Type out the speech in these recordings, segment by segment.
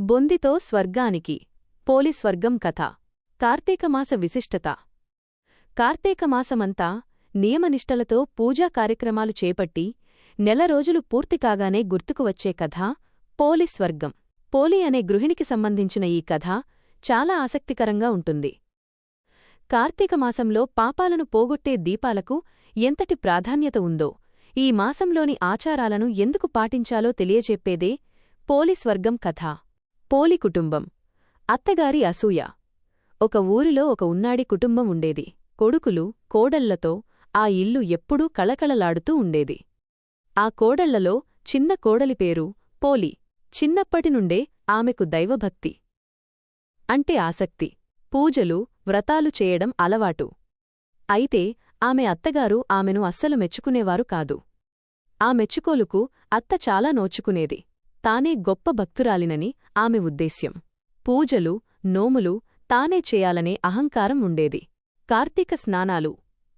బొందితో స్వర్గానికి పోలి స్వర్గం కథ. కార్తీకమాస విశిష్టత. కార్తీకమాసమంతా నియమనిష్టలతో పూజా కార్యక్రమాలు చేపట్టి నెల రోజులు పూర్తి కాగానే గుర్తుకు వచ్చే కథ పోలి స్వర్గం. పోలి అనే గృహిణికి సంబంధించిన ఈ కథ చాలా ఆసక్తికరంగా ఉంటుంది. కార్తీకమాసంలో పాపాలను పోగొట్టే దీపాలకు ఎంతటి ప్రాధాన్యత ఉందో ఈ మాసంలోని ఆచారాలను ఎందుకు పాటించాలో తెలియచెప్పేదే పోలి స్వర్గం కథ. పోలి కుటుంబం. అత్తగారి అసూయ. ఒక ఊరిలో ఒక ఉన్నాడి కుటుంబం ఉండేది. కొడుకులు కోడళ్ళతో ఆ ఇల్లు ఎప్పుడూ కళకళలాడుతూ ఉండేది. ఆ కోడళ్ళలో చిన్న కోడలి పేరు పోలి. చిన్నప్పటినుండే ఆమెకు దైవభక్తి అంటే ఆసక్తి. పూజలు వ్రతాలు చేయడం అలవాటు. అయితే ఆమె అత్తగారు ఆమెను అస్సలు మెచ్చుకునేవారు కాదు. ఆ మెచ్చుకోలుకు అత్త చాలా నోచుకునేది. తానే గొప్ప భక్తురాలినని ఆమె ఉద్దేశ్యం. పూజలు నోములు తానే చేయాలనే అహంకారం ఉండేది. కార్తీక స్నానాలు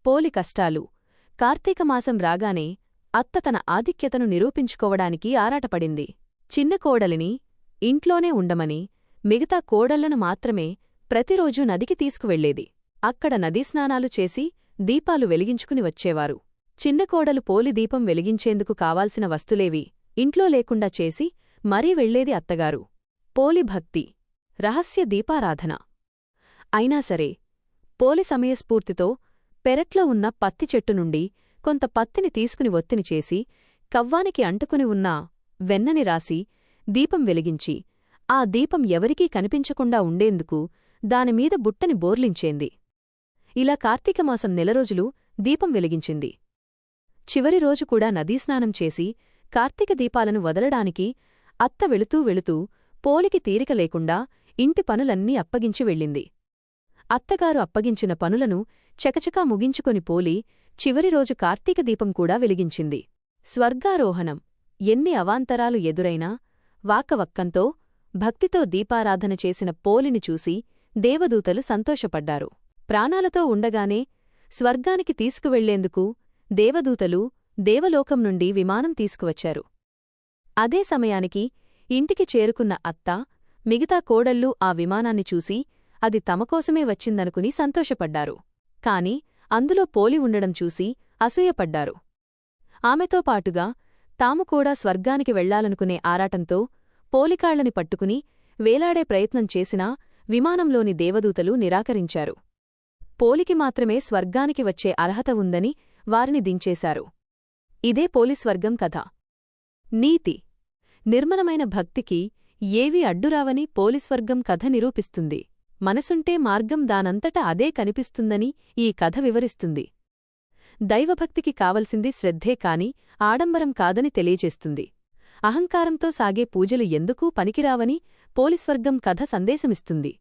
పోలి కష్టాలు కార్తీకమాసం రాగానే అత్త తన ఆధిక్యతను నిరూపించుకోవడానికి ఆరాటపడింది. చిన్న కోడలిని ఇంట్లోనే ఉండమని మిగతా కోడళ్ళను మాత్రమే ప్రతిరోజూ నదికి తీసుకువెళ్ళేది అక్కడ నదీస్నానాలు చేసి దీపాలు వెలిగించుకుని వచ్చేవారు. చిన్న కోడలు పోలి దీపం వెలిగించేందుకు కావాల్సిన వస్తులేవి ఇంట్లో లేకుండా చేసి మరీ వెళ్ళేది అత్తగారు. పోలి భక్తి రహస్య దీపారాధన. అయినా సరే పోలి సమయస్ఫూర్తితో పెరట్లో ఉన్న పత్తి చెట్టు నుండి కొంత పత్తిని తీసుకుని ఒత్తిని చేసి కవ్వానికి అంటుకుని ఉన్న వెన్నని రాసి దీపం వెలిగించి ఆ దీపం ఎవరికీ కనిపించకుండా ఉండేందుకు దానిమీద బుట్టని బోర్లించేంది. ఇలా కార్తీకమాసం నెలరోజులు దీపం వెలిగించింది. చివరి రోజు కూడా నదీస్నానం చేసి కార్తీక దీపాలను వదలడానికి అత్త వెళుతూ వెళుతూ పోలికి తీరిక లేకుండా ఇంటి పనులన్నీ అప్పగించి వెళ్ళింది. అత్తగారు అప్పగించిన పనులను చకచకా ముగించుకొని పోలి చివరి రోజు కార్తీక దీపం కూడా వెలిగించింది. స్వర్గారోహణం. ఎన్ని అవాంతరాలు ఎదురైనా వాకవక్కంతో భక్తితో దీపారాధన చేసిన పోలిని చూసి దేవదూతలు సంతోషపడ్డారు. ప్రాణాలతో ఉండగానే స్వర్గానికి తీసుకువెళ్ళేందుకు దేవదూతలు దేవలోకం నుండి విమానం తీసుకువచ్చారు. అదే సమయానికి ఇంటికి చేరుకున్న అత్త మిగతా కోడళ్ళు ఆ విమానాన్ని చూసి అది తమకోసమే వచ్చిందనుకుని సంతోషపడ్డారు. కాని అందులో పోలి ఉండడం చూసి అసూయపడ్డారు. ఆమెతో పాటుగా తాము కూడా స్వర్గానికి వెళ్ళాలనుకునే ఆరాటంతో పోలికాళ్ళని పట్టుకుని వేలాడే ప్రయత్నం చేసినా విమానంలోని దేవదూతలు నిరాకరించారు. పోలికి మాత్రమే స్వర్గానికి వచ్చే అర్హత ఉందని వారిని దించేశారు. ఇదే పోలిస్వర్గం కథ. నీతి. నిర్మలమైన భక్తికి ఏవీ అడ్డురావని పోలిస్వర్గం కథ నిరూపిస్తుంది. మనసుంటే మార్గం దానంతట అదే కనిపిస్తుందని ఈ కథ వివరిస్తుంది. దైవభక్తికి కావలసింది శ్రద్ధే కాని ఆడంబరం కాదని తెలియచేస్తుంది అహంకారంతో సాగే పూజలు ఎందుకూ పనికిరావని పోలిస్వర్గం కథ సందేశమిస్తుంది.